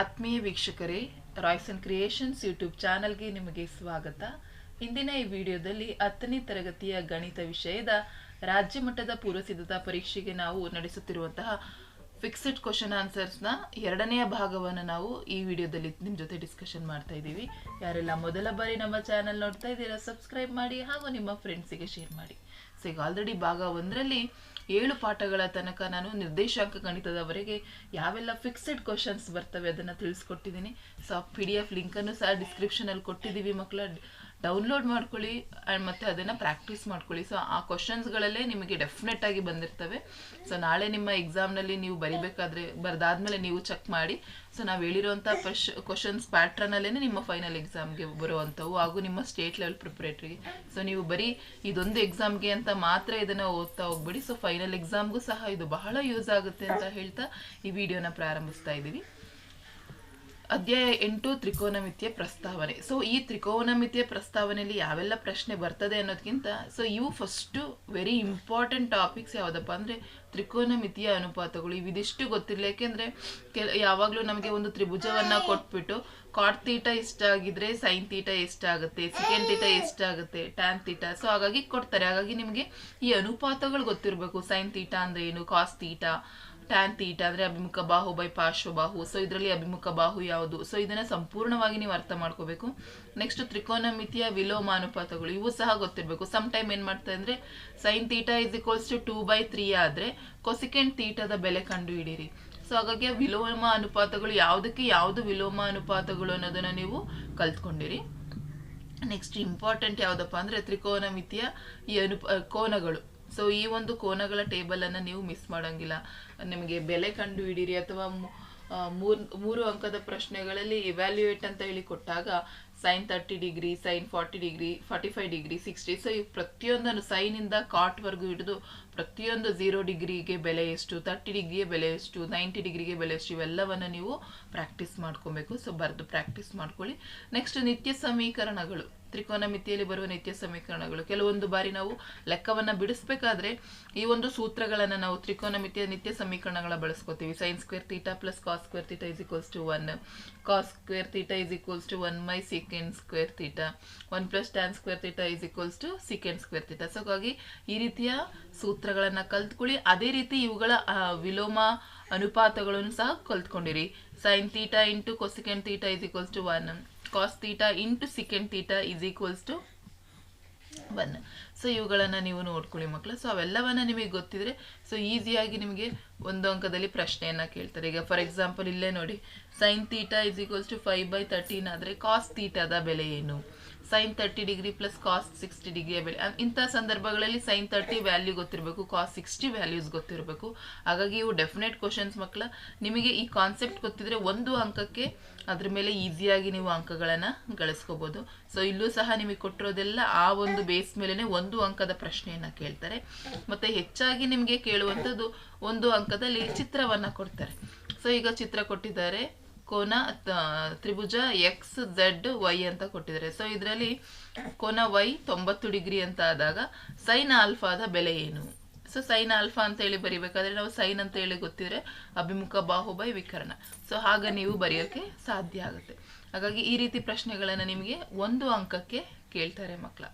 ಆತ್ಮೀಯ ವೀಕ್ಷಕರೇ Royce and creations YouTube ಚಾನಲ್ಗೆ ನಿಮಗೆ ಸ್ವಾಗತ. ಇಂದಿನ ಈ ವಿಡಿಯೋದಲ್ಲಿ ಹತ್ತನೇ ತರಗತಿಯ ಗಣಿತ ವಿಷಯದ ರಾಜ್ಯ ಮಟ್ಟದ ಪೂರ್ವಸಿದ್ಧತಾ ಪರೀಕ್ಷೆಗೆ ನಾವು ನಡೆಸುತ್ತಿರುವಂತಹ ಫಿಕ್ಸ್ಡ್ ಕ್ವಶನ್ ಆನ್ಸರ್ಸ್ನ ಎರಡನೆಯ ಭಾಗವನ್ನು ನಾವು ಈ ವಿಡಿಯೋದಲ್ಲಿ ನಿಮ್ಮ ಜೊತೆ ಡಿಸ್ಕಷನ್ ಮಾಡ್ತಾ ಇದ್ದೀವಿ. ಯಾರೆಲ್ಲ ಮೊದಲ ಬಾರಿ ನಮ್ಮ ಚಾನಲ್ ನೋಡ್ತಾ ಇದ್ದೀರಾ ಸಬ್ಸ್ಕ್ರೈಬ್ ಮಾಡಿ ಹಾಗೂ ನಿಮ್ಮ ಫ್ರೆಂಡ್ಸಿಗೆ ಶೇರ್ ಮಾಡಿ. ಸೊ ಈಗ ಆಲ್ರೆಡಿ ಭಾಗ ಒಂದರಲ್ಲಿ ಏಳು ಪಾಠಗಳ ತನಕ ನಾನು ನಿರ್ದೇಶಾಂಕ ಗಣಿತದವರೆಗೆ ಯಾವೆಲ್ಲ ಫಿಕ್ಸೆಡ್ ಕ್ವಶನ್ಸ್ ಬರ್ತವೆ ಅದನ್ನು ತಿಳಿಸ್ಕೊಟ್ಟಿದ್ದೀನಿ. ಸೊ ಪಿ ಡಿ ಎಫ್ ಲಿಂಕನ್ನು ಸಹ ಡಿಸ್ಕ್ರಿಪ್ಷನಲ್ಲಿ ಕೊಟ್ಟಿದ್ದೀವಿ ಮಕ್ಕಳ ಡೌನ್ಲೋಡ್ ಮಾಡ್ಕೊಳ್ಳಿ ಆ್ಯಂಡ್ ಮತ್ತು ಅದನ್ನು ಪ್ರಾಕ್ಟೀಸ್ ಮಾಡ್ಕೊಳ್ಳಿ. ಸೊ ಆ ಕ್ವಶನ್ಸ್ಗಳಲ್ಲೇ ನಿಮಗೆ ಡೆಫಿನೆಟ್ ಆಗಿ ಬಂದಿರ್ತವೆ. ಸೊ ನಾಳೆ ನಿಮ್ಮ ಎಕ್ಸಾಮ್ನಲ್ಲಿ ನೀವು ಬರಿಬೇಕಾದ್ರೆ, ಬರೆದಾದ್ಮೇಲೆ ನೀವು ಚೆಕ್ ಮಾಡಿ. ಸೊ ನಾವು ಹೇಳಿರುವಂಥ ಪ್ರಶ್ ಕ್ವಶನ್ಸ್ ಪ್ಯಾಟ್ರನಲ್ಲೇ ನಿಮ್ಮ ಫೈನಲ್ ಎಕ್ಸಾಮ್ಗೆ ಬರುವಂಥವು ಹಾಗೂ ನಿಮ್ಮ ಸ್ಟೇಟ್ ಲೆವೆಲ್ ಪ್ರಿಪ್ರೇಟ್ರಿಗೆ ಸೊ ನೀವು ಬರೀ ಇದೊಂದು ಎಕ್ಸಾಮ್ಗೆ ಅಂತ ಮಾತ್ರ ಇದನ್ನು ಓದ್ತಾ ಹೋಗ್ಬಿಡಿ. ಸೊ ಫೈನಲ್ ಎಕ್ಸಾಮ್ಗೂ ಸಹ ಇದು ಬಹಳ ಯೂಸ್ ಆಗುತ್ತೆ ಅಂತ ಹೇಳ್ತಾ ಈ ವಿಡಿಯೋನ ಪ್ರಾರಂಭಿಸ್ತಾ ಇದ್ದೀವಿ. ಅಧ್ಯಾಯ ಎಂಟು ತ್ರಿಕೋನಮಿತಿಯ ಪ್ರಸ್ತಾವನೆ. ಸೊ ಈ ತ್ರಿಕೋನಮಿತಿಯ ಪ್ರಸ್ತಾವನೆಯಲ್ಲಿ ಯಾವೆಲ್ಲ ಪ್ರಶ್ನೆ ಬರ್ತದೆ ಅನ್ನೋದಕ್ಕಿಂತ ಸೊ ಇವು ಫಸ್ಟು ವೆರಿ ಇಂಪಾರ್ಟೆಂಟ್ ಟಾಪಿಕ್ಸ್ ಯಾವುದಪ್ಪ ಅಂದರೆ ತ್ರಿಕೋನಮಿತಿಯ ಅನುಪಾತಗಳು. ಇವಿದಿಷ್ಟು ಗೊತ್ತಿರಲಿ ಯಾಕೆಂದರೆ ಕೆಲ, ಯಾವಾಗಲೂ ನಮಗೆ ಒಂದು ತ್ರಿಭುಜವನ್ನು ಕೊಟ್ಬಿಟ್ಟು ಕಾಟ್ ತೀಟ ಎಷ್ಟಾಗಿದ್ರೆ ಸೈನ್ ತೀಟ ಎಷ್ಟಾಗುತ್ತೆ ಸೆಕೆಂಡ್ ತೀಟ ಎಷ್ಟಾಗುತ್ತೆ ಟ್ಯಾನ್ ತೀಟ ಸೊ ಹಾಗಾಗಿ ಕೊಡ್ತಾರೆ. ಹಾಗಾಗಿ ನಿಮಗೆ ಈ ಅನುಪಾತಗಳು ಗೊತ್ತಿರಬೇಕು. ಸೈನ್ ತೀಟ ಅಂದರೆ ಏನು? ಕಾಸ್ ತೀಟ ಟ್ಯಾನ್ ತೀಟ ಅಂದರೆ ಅಭಿಮುಖ ಬಾಹು ಬೈ ಪಾರ್ಶ್ವಬಾಹು ಸೊ ಇದರಲ್ಲಿ ಅಭಿಮುಖ ಬಾಹು ಯಾವುದು? ಸೊ ಇದನ್ನು ಸಂಪೂರ್ಣವಾಗಿ ನೀವು ಅರ್ಥ ಮಾಡ್ಕೋಬೇಕು. ನೆಕ್ಸ್ಟ್ ತ್ರಿಕೋನಮಿತಿಯ ವಿಲೋಮ ಅನುಪಾತಗಳು ಇವು ಸಹ ಗೊತ್ತಿರಬೇಕು. ಸಮ್ ಟೈಮ್ ಏನು ಮಾಡ್ತಾರೆ ಅಂದ್ರೆ sine theta is equals to two by three ಆದರೆ ಕೊಸಿಕೆಂಡ್ ತೀಟದ ಬೆಲೆ ಕಂಡು ಹಿಡೀರಿ ಸೊ ಹಾಗಾಗಿ ವಿಲೋಮ ಅನುಪಾತಗಳು ಯಾವುದಕ್ಕೆ ಯಾವುದು ವಿಲೋಮ ಅನುಪಾತಗಳು ಅನ್ನೋದನ್ನು ನೀವು ಕಲ್ತ್ಕೊಂಡಿರಿ. ನೆಕ್ಸ್ಟ್ ಇಂಪಾರ್ಟೆಂಟ್ ಯಾವುದಪ್ಪ ಅಂದರೆ ತ್ರಿಕೋನಮಿತಿಯ ಈ ಅನು ಕೋನಗಳು. ಸೊ ಈ ಒಂದು ಕೋನಗಳ ಟೇಬಲನ್ನು ನೀವು ಮಿಸ್ ಮಾಡೋಂಗಿಲ್ಲ. ನಿಮಗೆ ಬೆಲೆ ಕಂಡು ಹಿಡೀರಿ ಅಥವಾ ಮೂರು ಮೂರು ಅಂಕದ ಪ್ರಶ್ನೆಗಳಲ್ಲಿ ಇವ್ಯಾಲ್ಯೂಯೇಟ್ ಅಂತ ಹೇಳಿ ಕೊಟ್ಟಾಗ sine thirty degree sine forty degree forty five degree sixty so ಈ ಪ್ರತಿಯೊಂದನ್ನು ಸೈನಿಂದ ಕಾಟ್ವರೆಗೂ ಹಿಡಿದು ಪ್ರತಿಯೊಂದು ಝೀರೋ ಡಿಗ್ರಿಗೆ ಬೆಲೆ ಎಷ್ಟು ತರ್ಟಿ ಡಿಗ್ರಿಗೆ ಬೆಲೆ ಎಷ್ಟು ನೈಂಟಿ ಡಿಗ್ರಿಗೆ ಬೆಲೆ ಎಷ್ಟು, ಇವೆಲ್ಲವನ್ನು ನೀವು ಪ್ರಾಕ್ಟೀಸ್ ಮಾಡ್ಕೊಬೇಕು. ಸೊ ಬರೆದು ಪ್ರಾಕ್ಟೀಸ್ ಮಾಡ್ಕೊಳ್ಳಿ. ನೆಕ್ಸ್ಟ್ ನಿತ್ಯ ಸಮೀಕರಣಗಳು. ತ್ರಿಕೋನಮಿತಿಯಲ್ಲಿ ಬರುವ ನಿತ್ಯ ಸಮೀಕರಣಗಳು. ಕೆಲವೊಂದು ಬಾರಿ ನಾವು ಲೆಕ್ಕವನ್ನು ಬಿಡಿಸ್ಬೇಕಾದ್ರೆ ಈ ಒಂದು ಸೂತ್ರಗಳನ್ನು ನಾವು ತ್ರಿಕೋನಮಿತಿಯ ನಿತ್ಯ ಸಮೀಕರಣಗಳ ಬಳಸ್ಕೋತೀವಿ. Sine square theta plus cos square theta is equals to one cos square theta is equals to one minus secant square theta one plus tan square theta is equals to secant square theta so ಹಾಗಾಗಿ ಈ ರೀತಿಯ ಸೂತ್ರಗಳನ್ನು ಕಲ್ತ್ಕೊಳ್ಳಿ. ಅದೇ ರೀತಿ ಇವುಗಳ ವಿಲೋಮ ಅನುಪಾತಗಳನ್ನು ಸಹ ಕಲ್ತ್ಕೊಂಡಿರಿ. Sine theta into cosecant theta is equals to one cos theta into secant theta is equals to one so ಇವುಗಳನ್ನು ನೀವು ನೋಡ್ಕೊಳ್ಳಿ ಮಕ್ಕಳು ಸೊ ಅವೆಲ್ಲವನ್ನು ನಿಮಗೆ ಗೊತ್ತಿದ್ರೆ ಸೊ ಈಸಿಯಾಗಿ ನಿಮಗೆ ಒಂದು ಅಂಕದಲ್ಲಿ ಪ್ರಶ್ನೆಯನ್ನು ಕೇಳ್ತಾರೆ. ಈಗ ಫಾರ್ ಎಕ್ಸಾಂಪಲ್ ಇಲ್ಲೇ ನೋಡಿ sine theta is equals to five by thirteen ಆದರೆ ಕಾಸ್ ತೀಟಾದ ಬೆಲೆ ಏನು? Sine thirty degree plus cos sixty degree ಇಂಥ ಸಂದರ್ಭಗಳಲ್ಲಿ ಸೈನ್ ತರ್ಟಿ ವ್ಯಾಲ್ಯೂ ಗೊತ್ತಿರಬೇಕು ಕಾಸ್ ಸಿಕ್ಸ್ಟಿ ವ್ಯಾಲ್ಯೂಸ್ ಗೊತ್ತಿರಬೇಕು. ಹಾಗಾಗಿ ಇವು ಡೆಫಿನೆಟ್ ಕ್ವಶನ್ಸ್ ಮಕ್ಕಳ ನಿಮಗೆ ಈ ಕಾನ್ಸೆಪ್ಟ್ ಗೊತ್ತಿದ್ರೆ ಒಂದು ಅಂಕಕ್ಕೆ ಅದ್ರ ಮೇಲೆ ಈಸಿಯಾಗಿ ನೀವು ಅಂಕಗಳನ್ನು ಗಳಿಸ್ಕೋಬೋದು. ಸೊ, ಇಲ್ಲೂ ಸಹ ನಿಮಗೆ ಕೊಟ್ಟಿರೋದೆಲ್ಲ ಆ ಒಂದು ಬೇಸ್ ಮೇಲೇ ಒಂದು ಅಂಕದ ಪ್ರಶ್ನೆಯನ್ನು ಕೇಳ್ತಾರೆ. ಮತ್ತು ಹೆಚ್ಚಾಗಿ ನಿಮಗೆ ಕೇಳುವಂಥದ್ದು ಒಂದು ಅಂಕದಲ್ಲಿ ಚಿತ್ರವನ್ನು ಕೊಡ್ತಾರೆ. ಸೊ, ಈಗ ಚಿತ್ರ ಕೊಟ್ಟಿದ್ದಾರೆ. ಕೋನ ತ್ರಿಭುಜ ಎಕ್ಸ್ ಝೆಡ್ ವೈ ಅಂತ ಕೊಟ್ಟಿದ್ದಾರೆ. ಸೊ ಇದರಲ್ಲಿ ಕೋನ ವೈ ತೊಂಬತ್ತು ಡಿಗ್ರಿ ಅಂತ ಆದಾಗ ಸೈನ್ ಆಲ್ಫಾದ ಬೆಲೆ ಏನು? ಸೊ ಸೈನ್ ಆಲ್ಫಾ ಅಂತ ಹೇಳಿ ಬರಿಬೇಕಾದ್ರೆ ನಾವು ಸೈನ್ ಅಂತ ಹೇಳಿ ಗೊತ್ತಿದ್ರೆ ಅಭಿಮುಖ ಬಾಹುಬೈ ವಿಕರಣ. ಸೊ ಆಗ ನೀವು ಬರೆಯೋಕ್ಕೆ ಸಾಧ್ಯ ಆಗುತ್ತೆ. ಹಾಗಾಗಿ ಈ ರೀತಿ ಪ್ರಶ್ನೆಗಳನ್ನು ನಿಮಗೆ ಒಂದು ಅಂಕಕ್ಕೆ ಕೇಳ್ತಾರೆ ಮಕ್ಕಳ.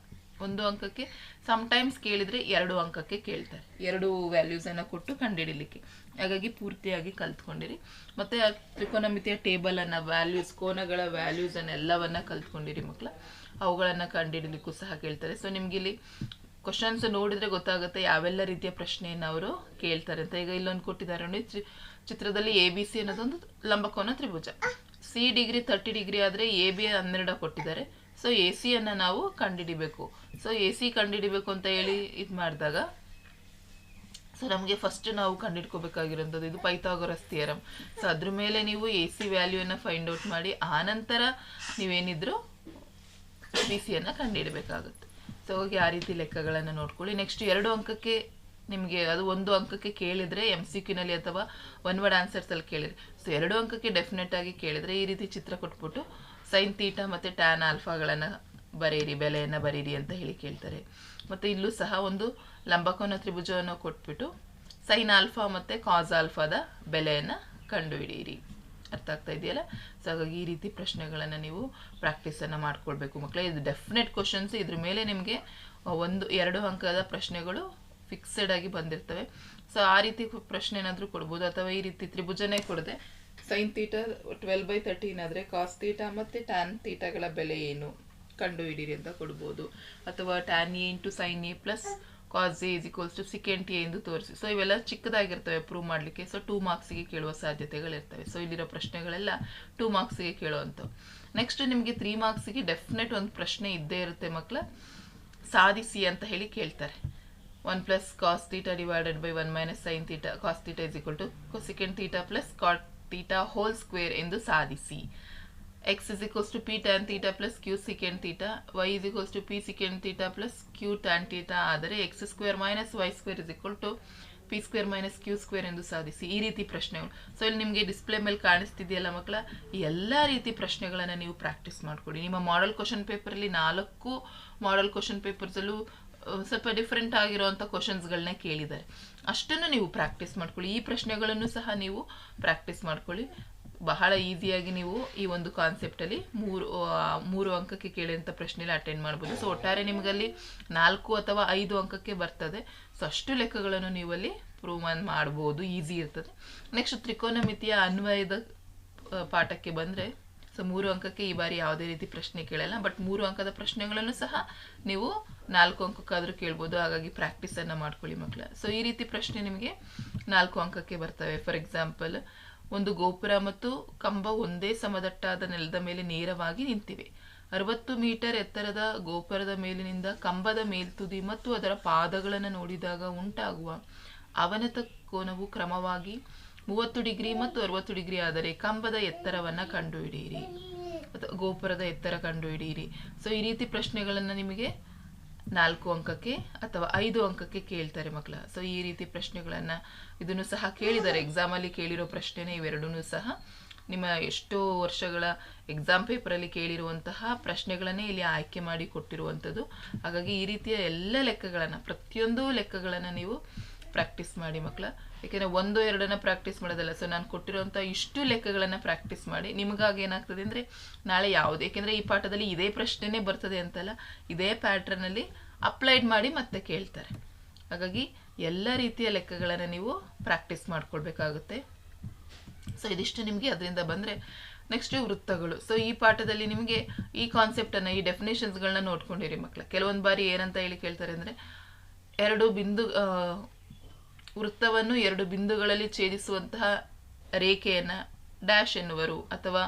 ಒಂದು ಅಂಕಕ್ಕೆ ಸಮ್ಟೈಮ್ಸ್ ಕೇಳಿದರೆ ಎರಡು ಅಂಕಕ್ಕೆ ಕೇಳ್ತಾರೆ. ಎರಡು ವ್ಯಾಲ್ಯೂಸನ್ನು ಕೊಟ್ಟು ಕಂಡುಹಿಡಿಲಿಕ್ಕೆ. ಹಾಗಾಗಿ ಪೂರ್ತಿಯಾಗಿ ಕಲ್ತ್ಕೊಂಡಿರಿ. ಮತ್ತು ತ್ರಿಕೋನಮಿತಿಯ ಟೇಬಲನ್ನು ವ್ಯಾಲ್ಯೂಸ್ ಕೋನಗಳ ವ್ಯಾಲ್ಯೂಸನ್ನು ಎಲ್ಲವನ್ನು ಕಲ್ತ್ಕೊಂಡಿರಿ ಮಕ್ಕಳು ಅವುಗಳನ್ನು ಕಂಡುಹಿಡಲಿಕ್ಕೂ ಸಹ ಕೇಳ್ತಾರೆ. ಸೊ ನಿಮಗಿಲ್ಲಿ ಕ್ವಶನ್ಸ್ ನೋಡಿದರೆ ಗೊತ್ತಾಗುತ್ತೆ ಯಾವೆಲ್ಲ ರೀತಿಯ ಪ್ರಶ್ನೆಯನ್ನು ಅವರು ಕೇಳ್ತಾರೆ ಅಂತ. ಈಗ ಇಲ್ಲೊಂದು ಕೊಟ್ಟಿದ್ದಾರೆ ನೋಡಿ ಚಿತ್ರದಲ್ಲಿ ಎ ಬಿ ಸಿ ಅನ್ನೋದೊಂದು ಲಂಬಕೋನ ತ್ರಿಭುಜ. ಸಿ ಡಿಗ್ರಿ ತರ್ಟಿ ಡಿಗ್ರಿ ಆದರೆ ಎ ಬಿ ಹನ್ನೆರಡ ಕೊಟ್ಟಿದ್ದಾರೆ. ಸೊ ಎ ಸಿಯನ್ನು ನಾವು ಕಂಡುಹಿಡಿಬೇಕು ಸೊ ಎ ಸಿ ಕಂಡುಹಿಡಿಬೇಕು ಅಂತ ಹೇಳಿ ಇದು ಮಾಡಿದಾಗ ಸೊ ನಮಗೆ ಫಸ್ಟ್ ನಾವು ಕಂಡುಹಿಡ್ಕೋಬೇಕಾಗಿರೋಂಥದ್ದು ಇದು ಪೈಥಾಗೊರಸ್ ಥಿಯರಮ್ ಸೊ ಅದ್ರ ಮೇಲೆ ನೀವು ಎ ಸಿ ವ್ಯಾಲ್ಯೂಯನ್ನು ಫೈಂಡ್ ಔಟ್ ಮಾಡಿ ಆನಂತರ ನೀವೇನಿದ್ರು ಬಿ ಸಿಯನ್ನು ಕಂಡುಹಿಡಬೇಕಾಗುತ್ತೆ ಸೊ ಹೋಗಿ ಆ ರೀತಿ ಲೆಕ್ಕಗಳನ್ನು ನೋಡ್ಕೊಳ್ಳಿ. ನೆಕ್ಸ್ಟ್ ಎರಡು ಅಂಕಕ್ಕೆ ನಿಮಗೆ, ಅದು ಒಂದು ಅಂಕಕ್ಕೆ ಕೇಳಿದರೆ ಎಂ ಸಿ ಕ್ಯೂನಲ್ಲಿ ಅಥವಾ ಒನ್ ವರ್ಡ್ ಆನ್ಸರ್ಸಲ್ಲಿ ಕೇಳಿದರೆ. ಸೊ ಎರಡು ಅಂಕಕ್ಕೆ ಡೆಫಿನೆಟ್ ಆಗಿ ಕೇಳಿದರೆ ಈ ರೀತಿ ಚಿತ್ರ ಕೊಟ್ಬಿಟ್ಟು ಸೈನ್ ತೀಟ ಮತ್ತು ಟ್ಯಾನ್ ಆಲ್ಫಾಗಳನ್ನು ಬರೀರಿ ಬೆಲೆಯನ್ನು ಬರೀರಿ ಅಂತ ಹೇಳಿ ಕೇಳ್ತಾರೆ. ಮತ್ತು ಇಲ್ಲೂ ಸಹ ಒಂದು ಲಂಬಕೋನ ತ್ರಿಭುಜವನ್ನು ಕೊಟ್ಬಿಟ್ಟು ಸೈನ್ ಆಲ್ಫಾ ಮತ್ತು ಕಾಸ್ ಆಲ್ಫಾದ ಬೆಲೆಯನ್ನು ಕಂಡುಹಿಡಿಯಿರಿ. ಅರ್ಥ ಆಗ್ತಾ ಇದೆಯಲ್ಲ? ಸೊ ಹಾಗಾಗಿ ಈ ರೀತಿ ಪ್ರಶ್ನೆಗಳನ್ನು ನೀವು ಪ್ರಾಕ್ಟೀಸನ್ನು ಮಾಡ್ಕೊಳ್ಬೇಕು ಮಕ್ಕಳೇ ಇದು ಡೆಫಿನೆಟ್ ಕ್ವಶನ್ಸ್ ಇದ್ರ ಮೇಲೆ ನಿಮಗೆ ಒಂದು, ಎರಡು ಅಂಕದ ಪ್ರಶ್ನೆಗಳು ಫಿಕ್ಸೆಡ್ ಆಗಿ ಬಂದಿರ್ತವೆ. ಸೊ ಆ ರೀತಿ ಪ್ರಶ್ನೆ ಏನಾದರೂ ಕೊಡ್ಬೋದು? ಅಥವಾ ಈ ರೀತಿ ತ್ರಿಭುಜನೇ ಕೊಡದೆ sine theta twelve by thirteen ಆದರೆ ಕಾಸ್ ತೀಟ ಮತ್ತು ಟ್ಯಾನ್ ತೀಟಗಳ ಬೆಲೆ ಏನು ಕಂಡುಹಿಡೀರಿ ಅಂತ ಕೊಡ್ಬೋದು. ಅಥವಾ tan A into sine A plus cos A is equals to secant A ಎಂದು ತೋರಿಸಿ. ಸೊ ಇವೆಲ್ಲ ಚಿಕ್ಕದಾಗಿರ್ತವೆ ಪ್ರೂವ್ ಮಾಡಲಿಕ್ಕೆ. ಸೊ ಟೂ ಮಾರ್ಕ್ಸಿಗೆ ಕೇಳುವ ಸಾಧ್ಯತೆಗಳಿರ್ತವೆ ಸೊ ಇಲ್ಲಿರೋ ಪ್ರಶ್ನೆಗಳೆಲ್ಲ ಟೂ ಮಾರ್ಕ್ಸಿಗೆ ಕೇಳುವಂಥವು. ನೆಕ್ಸ್ಟ್ ನಿಮಗೆ ತ್ರೀ ಮಾರ್ಕ್ಸಿಗೆ ಡೆಫಿನೆಟ್ ಒಂದು ಪ್ರಶ್ನೆ ಇದ್ದೇ ಇರುತ್ತೆ ಮಕ್ಕಳ ಸಾಧಿಸಿ ಅಂತ ಹೇಳಿ ಕೇಳ್ತಾರೆ. One plus cos theta divided by one minus sine theta cos theta is equal to cosecant theta plus cot theta whole square ಎಂದು ಸಾಧಿಸಿ X is equals to p tan theta plus q secant theta, Y is equals to P secant theta plus Q tan theta ಆದರೆ X square minus Y square is equal to P square minus Q square ಎಂದು ಸಾಧಿಸಿ ಈ ರೀತಿ ಪ್ರಶ್ನೆಗಳು. So ಇಲ್ಲಿ ನಿಮಗೆ display ಮೇಲೆ ಕಾಣಿಸ್ತಿದೆಯಲ್ಲ ಮಕ್ಕಳ ಎಲ್ಲ ರೀತಿ ಪ್ರಶ್ನೆಗಳನ್ನು ನೀವು ಪ್ರಾಕ್ಟೀಸ್ ಮಾಡಿಕೊಡಿ. ನಿಮ್ಮ ಮಾಡೆಲ್ ಕ್ವಶನ್ ಪೇಪರಲ್ಲಿ ನಾಲ್ಕು ಮಾಡೆಲ್ ಕ್ವಶನ್ ಪೇಪರ್ಸಲ್ಲೂ ಸ್ವಲ್ಪ ಡಿಫ್ರೆಂಟ್ ಆಗಿರುವಂಥ ಕ್ವಶನ್ಸ್ಗಳನ್ನ ಕೇಳಿದ್ದಾರೆ. ಅಷ್ಟನ್ನು ನೀವು ಪ್ರಾಕ್ಟೀಸ್ ಮಾಡ್ಕೊಳ್ಳಿ. ಈ ಪ್ರಶ್ನೆಗಳನ್ನು ಸಹ ನೀವು ಪ್ರಾಕ್ಟೀಸ್ ಮಾಡ್ಕೊಳ್ಳಿ. ಬಹಳ ಈಸಿಯಾಗಿ ನೀವು ಈ ಒಂದು ಕಾನ್ಸೆಪ್ಟಲ್ಲಿ ಮೂರು ಮೂರು ಅಂಕಕ್ಕೆ ಕೇಳಿದಂಥ ಪ್ರಶ್ನೆಯಲ್ಲಿ ಅಟೆಂಡ್ ಮಾಡ್ಬೋದು. ಸೊ ಒಟ್ಟಾರೆ ನಿಮಗಲ್ಲಿ ನಾಲ್ಕು ಅಥವಾ ಐದು ಅಂಕಕ್ಕೆ ಬರ್ತದೆ. ಸೊ ಅಷ್ಟು ಲೆಕ್ಕಗಳನ್ನು ನೀವಲ್ಲಿ ಪ್ರೂವ್ ಮಾಡ್ಬೋದು. ಈಸಿ ಇರ್ತದೆ. ನೆಕ್ಸ್ಟ್ ತ್ರಿಕೋನಮಿತಿಯ ಅನ್ವಯದ ಪಾಠಕ್ಕೆ ಬಂದರೆ ಸೊ ಮೂರು ಅಂಕಕ್ಕೆ ಈ ಬಾರಿ ಯಾವುದೇ ರೀತಿ ಪ್ರಶ್ನೆ ಕೇಳಲ್ಲ. ಬಟ್ ಮೂರು ಅಂಕದ ಪ್ರಶ್ನೆಗಳನ್ನು ಸಹ ನೀವು ನಾಲ್ಕು ಅಂಕಕ್ಕಾದರೂ ಕೇಳ್ಬೋದು. ಹಾಗಾಗಿ ಪ್ರಾಕ್ಟೀಸನ್ನು ಮಾಡ್ಕೊಳ್ಳಿ ಮಕ್ಕಳ ಸೊ ಈ ರೀತಿ ಪ್ರಶ್ನೆ ನಿಮಗೆ ನಾಲ್ಕು ಅಂಕಕ್ಕೆ ಬರ್ತವೆ. ಫಾರ್ ಎಕ್ಸಾಂಪಲ್ ಒಂದು ಗೋಪುರ ಮತ್ತು ಕಂಬ ಒಂದೇ ಸಮದಟ್ಟಾದ ನೆಲದ ಮೇಲೆ ನೇರವಾಗಿ ನಿಂತಿವೆ. ಅರವತ್ತು ಮೀಟರ್ ಎತ್ತರದ ಗೋಪುರದ ಮೇಲಿನಿಂದ ಕಂಬದ ಮೇಲ್ತುದಿ ಮತ್ತು ಅದರ ಪಾದಗಳನ್ನು ನೋಡಿದಾಗ ಉಂಟಾಗುವ ಅವನತ ಕೋನವು ಕ್ರಮವಾಗಿ ಮೂವತ್ತು ಡಿಗ್ರಿ ಮತ್ತು ಅರವತ್ತು ಡಿಗ್ರಿ ಆದರೆ ಕಂಬದ ಎತ್ತರವನ್ನು ಕಂಡುಹಿಡಿಯಿರಿ. ಗೋಪುರದ ಎತ್ತರ ಕಂಡುಹಿಡಿಯಿರಿ. ಸೊ ಈ ರೀತಿ ಪ್ರಶ್ನೆಗಳನ್ನು ನಿಮಗೆ ನಾಲ್ಕು ಅಂಕಕ್ಕೆ ಅಥವಾ ಐದು ಅಂಕಕ್ಕೆ ಕೇಳ್ತಾರೆ ಮಕ್ಕಳ. ಸೊ ಈ ರೀತಿ ಪ್ರಶ್ನೆಗಳನ್ನು ಇದನ್ನು ಸಹ ಕೇಳಿದ್ದಾರೆ. ಎಕ್ಸಾಮಲ್ಲಿ ಕೇಳಿರೋ ಪ್ರಶ್ನೆನೇ ಇವೆರಡೂ ಸಹ ನಿಮ್ಮ ಎಷ್ಟೋ ವರ್ಷಗಳ ಎಕ್ಸಾಮ್ ಪೇಪರಲ್ಲಿ ಕೇಳಿರುವಂತಹ ಪ್ರಶ್ನೆಗಳನ್ನೇ ಇಲ್ಲಿ ಆಯ್ಕೆ ಮಾಡಿ ಕೊಟ್ಟಿರುವಂಥದ್ದು. ಹಾಗಾಗಿ ಈ ರೀತಿಯ ಎಲ್ಲ ಲೆಕ್ಕಗಳನ್ನು, ಪ್ರತಿಯೊಂದು ಲೆಕ್ಕಗಳನ್ನು ನೀವು ಪ್ರಾಕ್ಟೀಸ್ ಮಾಡಿ ಮಕ್ಕಳ. ಯಾಕೆಂದರೆ ಒಂದು ಎರಡನ್ನ ಪ್ರಾಕ್ಟೀಸ್ ಮಾಡೋದಲ್ಲ. ಸೊ ನಾನು ಕೊಟ್ಟಿರೋಂಥ ಇಷ್ಟು ಲೆಕ್ಕಗಳನ್ನು ಪ್ರಾಕ್ಟೀಸ್ ಮಾಡಿ ನಿಮಗಾಗಿ ಏನಾಗ್ತದೆ ಅಂದರೆ ನಾಳೆ ಯಾವುದು? ಏಕೆಂದರೆ ಈ ಪಾಠದಲ್ಲಿ ಇದೇ ಪ್ರಶ್ನೆನೇ ಬರ್ತದೆ ಅಂತಲ್ಲ, ಇದೇ ಪ್ಯಾಟ್ರನಲ್ಲಿ ಅಪ್ಲೈಡ್ ಮಾಡಿ ಮತ್ತೆ ಕೇಳ್ತಾರೆ. ಹಾಗಾಗಿ ಎಲ್ಲ ರೀತಿಯ ಲೆಕ್ಕಗಳನ್ನು ನೀವು ಪ್ರಾಕ್ಟೀಸ್ ಮಾಡ್ಕೊಳ್ಬೇಕಾಗುತ್ತೆ. ಸೊ ಇದಿಷ್ಟು ನಿಮಗೆ. ಅದರಿಂದ ಬಂದರೆ ನೆಕ್ಸ್ಟ್ ವೃತ್ತಗಳು. ಸೊ ಈ ಪಾಠದಲ್ಲಿ ನಿಮಗೆ ಈ ಕಾನ್ಸೆಪ್ಟನ್ನು ಈ ಡೆಫಿನೇಷನ್ಸ್ಗಳನ್ನ ನೋಡ್ಕೊಂಡಿರಿ ಮಕ್ಕಳ ಕೆಲವೊಂದು ಬಾರಿ ಏನಂತ ಹೇಳಿ ಕೇಳ್ತಾರೆ ಅಂದರೆ, ಎರಡು ಬಿಂದು ವೃತ್ತವನ್ನು ಎರಡು ಬಿಂದುಗಳಲ್ಲಿ ಛೇದಿಸುವಂತಹ ರೇಖೆಯನ್ನು ಡ್ಯಾಶ್ ಎನ್ನುವರು ಅಥವಾ